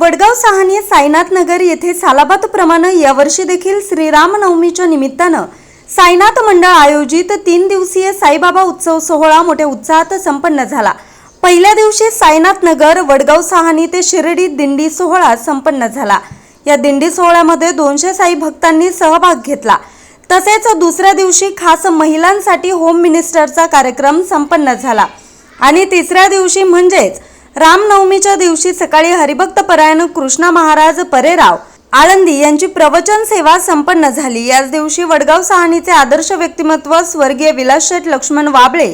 वडगाव सहानी साईनाथ नगर येथे सालाबादप्रमाणे यावर्षी देखील श्रीरामनवमीच्या निमित्तानं साईनाथ मंडळ आयोजित तीन दिवसीय साईबाबा उत्सव सोहळा मोठ्या उत्साहात संपन्न झाला. पहिल्या दिवशी साईनाथ नगर वडगाव सहानी ते शिर्डी दिंडी सोहळा संपन्न झाला. या दिंडी सोहळ्यामध्ये दोनशे साई भक्तांनी सहभाग घेतला. तसेच दुसऱ्या दिवशी खास महिलांसाठी होम मिनिस्टरचा कार्यक्रम संपन्न झाला. आणि तिसऱ्या दिवशी म्हणजेच रामनवमीच्या दिवशी सकाळी हरिभक्त परायण कृष्णा महाराज परेराव आळंदी यांची प्रवचन सेवा संपन्न झाली. याच दिवशी वडगाव सहानीचे आदर्श व्यक्तिमत्व स्वर्गीय विलास शेठ लक्ष्मण वाबळे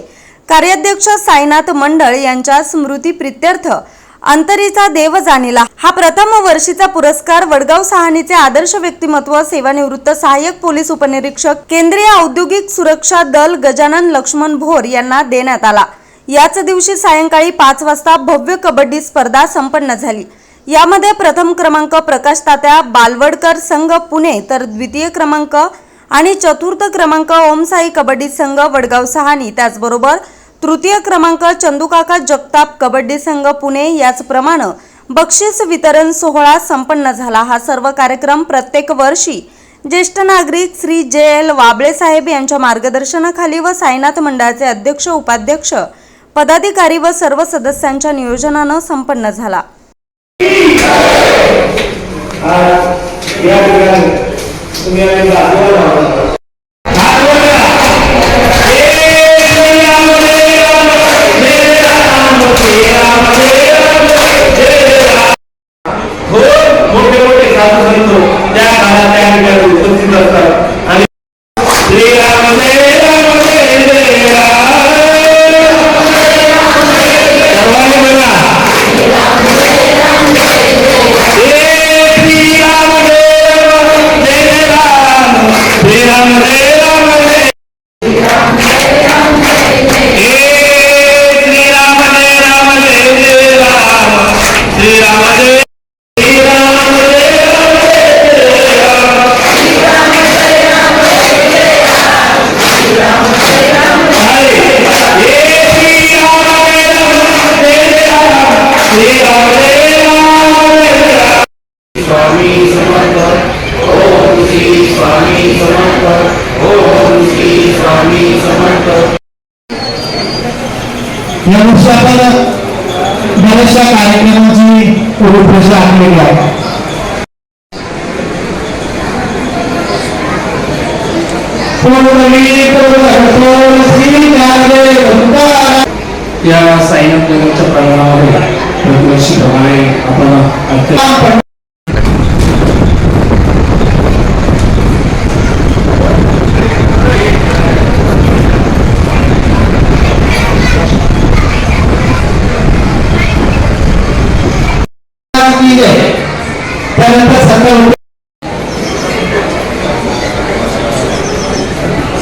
कार्याध्यक्ष साईनाथ मंडळ यांच्या स्मृती प्रित्यर्थ अंतरीचा देव जाणीला. हा प्रथम वर्षीचा पुरस्कार वडगाव सहानीचे आदर्श व्यक्तिमत्व सेवानिवृत्त सहाय्यक पोलीस उपनिरीक्षक केंद्रीय औद्योगिक सुरक्षा दल गजानन लक्ष्मण भोर यांना देण्यात आला. याच दिवशी सायंकाळी पाच वाजता भव्य कबड्डी स्पर्धा संपन्न झाली. यामध्ये प्रथम क्रमांक प्रकाश तात्या बालवडकर संघ पुणे तर द्वितीय क्रमांक आणि चतुर्थ क्रमांक ओमसाई कबड्डी संघ वडगाव सहानी. त्याचबरोबर तृतीय क्रमांक चंदुकाका जगताप कबड्डी संघ पुणे याचप्रमाणे बक्षीस वितरण सोहळा संपन्न झाला. हा सर्व कार्यक्रम प्रत्येक वर्षी ज्येष्ठ नागरिक श्री जे एल वाबळे साहेब यांच्या मार्गदर्शनाखाली व साईनाथ मंडळाचे अध्यक्ष उपाध्यक्ष पदाधिकारी व सर्व सदस्यांच्या नियोजनानं संपन्न झाला. हो, मोठे मोठे साधू संत त्या काळात त्या ठिकाणी उपस्थित असतात. या आपण बऱ्याचशा कार्यक्रमाची रूपरेषा आखलेली आहे. या साईनाथ नगरच्या प्रांगणामध्ये प्रतिवर्षीप्रमाणे आपण ठीक आहे. त्यानंतर सकाळ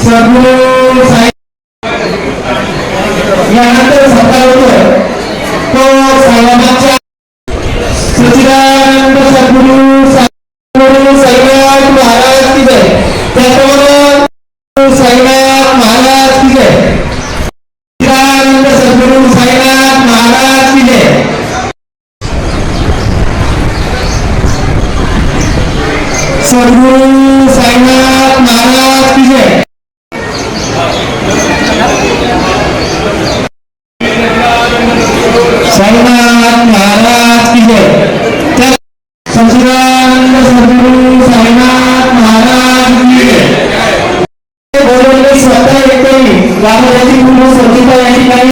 सद्गुरू साई यानंतर सकाळ तो साईबाबांच्या सचिदानंद सद्गुरू सद्गुरू साईनाथ महाराज तिथे जय. त्याचबरोबर साईनाथ महाराज की जय सचिदानंद सद्गुरू साईनाथ महाराज की जय सद्गुरू साईनाथ महाराज की जय साईनाथ महाराज की जय त्या साईनाथ महाराज स्वतः येते पूर्ण स्वच्छता या ठिकाणी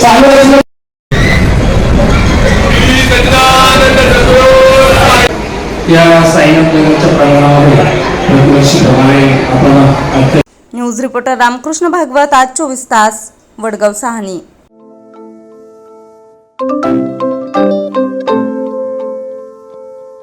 चालू असलं या साईनाथ नगरच्या आपण न्यूज रिपोर्टर रामकृष्ण भागवत आज चोवीस तास वडगाव सहानी.